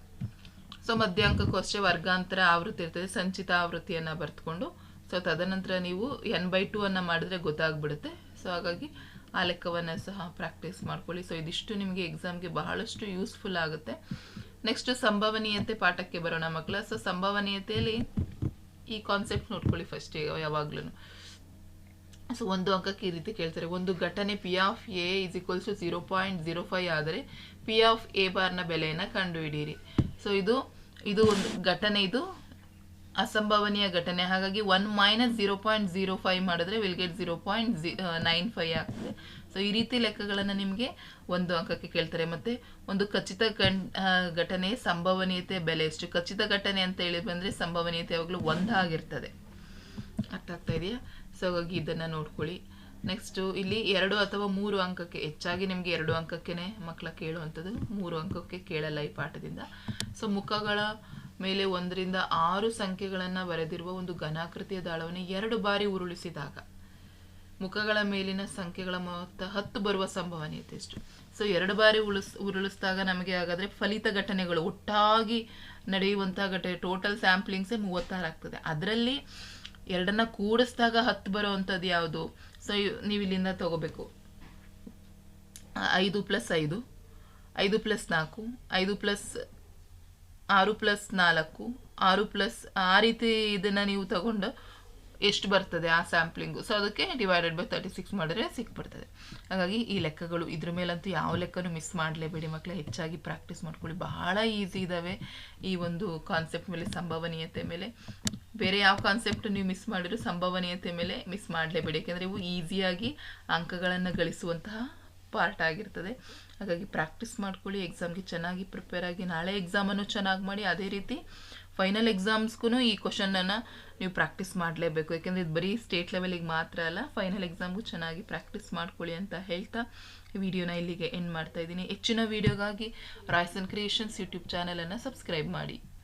ಸೊ ಮಧ್ಯಾಂಕಕ್ಕೂ ಅಷ್ಟೇ ವರ್ಗಾಂತರ ಆವೃತ್ತಿ ಇರ್ತದೆ, ಸಂಚಿತ ಆವೃತ್ತಿಯನ್ನು ಬರೆದುಕೊಂಡು ಸೊ ತದನಂತರ ನೀವು ಎನ್ ಬೈ ಟು ಅನ್ನು ಮಾಡಿದ್ರೆ ಗೊತ್ತಾಗ್ಬಿಡುತ್ತೆ. ಸೊ ಹಾಗಾಗಿ ಆ ಲೆಕ್ಕವನ್ನು ಸಹ ಪ್ರಾಕ್ಟೀಸ್ ಮಾಡ್ಕೊಳ್ಳಿ. ಸೊ ಇದಿಷ್ಟು ನಿಮಗೆ ಎಕ್ಸಾಮ್ಗೆ ಬಹಳಷ್ಟು ಯೂಸ್ಫುಲ್ ಆಗುತ್ತೆ. ನೆಕ್ಸ್ಟ್ ಸಂಭವನೀಯತೆ ಪಾಠಕ್ಕೆ ಬರೋಣ ಮಕ್ಕಳ ಸೊ ಸಂಭವನೀಯತೆಯಲ್ಲಿ ಈ ಕಾನ್ಸೆಪ್ಟ್ ನೋಡ್ಕೊಳ್ಳಿ ಫಸ್ಟ್ ಯಾವಾಗ್ಲೂ ಸೊ ಒಂದು ಅಂಕಕ್ಕೆ ಈ ರೀತಿ ಕೇಳ್ತಾರೆ. ಒಂದು ಘಟನೆ P of A is equals to zero point zero five ಆದರೆ ಪಿ ಆಫ್ ಎ ಬಾರ್ನ ಬೆಲೆಯನ್ನು ಕಂಡುಹಿಡಿಯಿರಿ. ಸೊ ಇದು ಇದು ಒಂದು ಘಟನೆ ಇದು. ಅಸಂಭವನೀಯ ಘಟನೆ. ಹಾಗಾಗಿ one minus zero point zero five ಮಾಡಿದ್ರೆ ವಿಲ್ ಗೆಟ್ ಝೀರೋ ಪಾಯಿಂಟ್ ಝಿ ನೈನ್ ಫೈವ್ ಆಗ್ತದೆ. ಸೊ ಈ ರೀತಿ ಲೆಕ್ಕಗಳನ್ನು ನಿಮಗೆ ಒಂದು ಅಂಕಕ್ಕೆ ಕೇಳ್ತಾರೆ. ಮತ್ತು ಒಂದು ಖಚಿತ ಘಟನೆ ಸಂಭವನೀಯತೆ ಬೆಲೆ ಎಷ್ಟು? ಖಚಿತ ಘಟನೆ ಅಂತ ಹೇಳಿ ಬಂದರೆ ಸಂಭವನೀಯತೆ ಯಾವಾಗಲೂ ಒಂದಾಗಿರ್ತದೆ ಅರ್ಥ ಆಗ್ತಾ ಇದೆಯಾ? ಸೊ ಹಾಗಾಗಿ ಇದನ್ನು ನೋಡ್ಕೊಳ್ಳಿ. ನೆಕ್ಸ್ಟು ಇಲ್ಲಿ ಎರಡು ಅಥವಾ ಮೂರು ಅಂಕಕ್ಕೆ, ಹೆಚ್ಚಾಗಿ ನಿಮಗೆ ಎರಡು ಅಂಕಕ್ಕೆ ಮಕ್ಕಳ ಕೇಳುವಂಥದ್ದು. ಮೂರು ಅಂಕಕ್ಕೆ ಕೇಳಲ್ಲ ಈ ಪಾಠದಿಂದ. ಸೊ ಮುಖಗಳ ಮೇಲೆ ಒಂದರಿಂದ ಆರು ಸಂಖ್ಯೆಗಳನ್ನು ಬರೆದಿರುವ ಒಂದು ಘನಾಕೃತಿಯ ದಾಳವನ್ನು ಎರಡು ಬಾರಿ ಉರುಳಿಸಿದಾಗ ಮುಖಗಳ ಮೇಲಿನ ಸಂಖ್ಯೆಗಳ ಮೊತ್ತ ಹತ್ತು ಬರುವ ಸಂಭವನೀಯತೆ ಎಷ್ಟು ಸೊ ಎರಡು ಬಾರಿ ಉಳಿಸ್, ಉರುಳಿಸಿದಾಗ ನಮಗೆ ಹಾಗಾದರೆ ಫಲಿತ ಘಟನೆಗಳು ಒಟ್ಟಾಗಿ ನಡೆಯುವಂಥ ಘಟನೆ ಟೋಟಲ್ ಸ್ಯಾಂಪ್ಲಿಂಗ್ಸೇ ಮೂವತ್ತಾರು ಆಗ್ತದೆ. ಅದರಲ್ಲಿ ಎರಡನ್ನ ಕೂಡಿಸಿದಾಗ ಹತ್ತು ಬರುವಂಥದ್ದು ಯಾವುದು? ಸೊ ನೀವು ಇಲ್ಲಿಂದ ತಗೋಬೇಕು. ಐದು ಪ್ಲಸ್ ಐದು ಐದು ಪ್ಲಸ್ ನಾಲ್ಕು, ಐದು ಪ್ಲಸ್ ಆರು ಪ್ಲಸ್ ನಾಲ್ಕು, ಆರು ಪ್ಲಸ್ ಆ ರೀತಿ ಇದನ್ನು ನೀವು ತಗೊಂಡು ಎಷ್ಟು ಬರ್ತದೆ ಆ ಸ್ಯಾಂಪ್ಲಿಂಗು. ಸೊ ಅದಕ್ಕೆ ಡಿವೈಡೆಡ್ ಬೈ ತರ್ಟಿ ಸಿಕ್ಸ್ ಮಾಡಿದ್ರೆ ಸಿಕ್ಬಿಡ್ತದೆ. ಹಾಗಾಗಿ ಈ ಲೆಕ್ಕಗಳು ಇದ್ರ ಮೇಲಂತೂ ಯಾವ ಲೆಕ್ಕನೂ ಮಿಸ್ ಮಾಡಲೇಬೇಡಿ ಮಕ್ಕಳು ಹೆಚ್ಚಾಗಿ ಪ್ರಾಕ್ಟೀಸ್ ಮಾಡ್ಕೊಳ್ಳಿ. ಬಹಳ ಈಸಿ ಇದ್ದಾವೆ ಈ ಒಂದು ಕಾನ್ಸೆಪ್ಟ್ ಮೇಲೆ, ಸಂಭವನೀಯತೆ ಮೇಲೆ. ಬೇರೆ ಯಾವ ಕಾನ್ಸೆಪ್ಟ್ ನೀವು ಮಿಸ್ ಮಾಡಿದ್ರು ಸಂಭವನೀಯತೆ ಮೇಲೆ ಮಿಸ್ ಮಾಡಲೇಬೇಡಿ. ಯಾಕೆಂದರೆ ಇವು ಈಸಿಯಾಗಿ ಅಂಕಗಳನ್ನು ಗಳಿಸುವಂತಹ ಪಾರ್ಟ್ ಆಗಿರ್ತದೆ. ಹಾಗಾಗಿ ಪ್ರಾಕ್ಟೀಸ್ ಮಾಡ್ಕೊಳ್ಳಿ. ಎಕ್ಸಾಮ್ಗೆ ಚೆನ್ನಾಗಿ ಪ್ರಿಪೇರ್ ಆಗಿ ನಾಳೆ ಎಕ್ಸಾಮನ್ನು ಚೆನ್ನಾಗಿ ಮಾಡಿ, ಅದೇ ರೀತಿ ಫೈನಲ್ ಎಕ್ಸಾಮ್ಸ್ಗೂ ಈ ಕ್ವಶನನ್ನು ನೀವು ಪ್ರಾಕ್ಟೀಸ್ ಮಾಡಲೇಬೇಕು. ಯಾಕೆಂದರೆ ಇದು ಬರೀ ಸ್ಟೇಟ್ ಲೆವೆಲಿಗೆ ಮಾತ್ರ ಅಲ್ಲ ಫೈನಲ್ ಎಕ್ಸಾಮ್ಗೂ ಚೆನ್ನಾಗಿ ಪ್ರಾಕ್ಟೀಸ್ ಮಾಡ್ಕೊಳ್ಳಿ ಅಂತ ಹೇಳ್ತಾ ವಿಡಿಯೋನ ಇಲ್ಲಿಗೆ ಎಂಡ್ ಮಾಡ್ತಾ ಇದ್ದೀನಿ. ಹೆಚ್ಚಿನ ವಿಡಿಯೋಗಾಗಿ ರಾಯ್ಸನ್ ಕ್ರಿಯೇಷನ್ಸ್ ಯೂಟ್ಯೂಬ್ ಚಾನಲನ್ನು ಸಬ್ಸ್ಕ್ರೈಬ್ ಮಾಡಿ.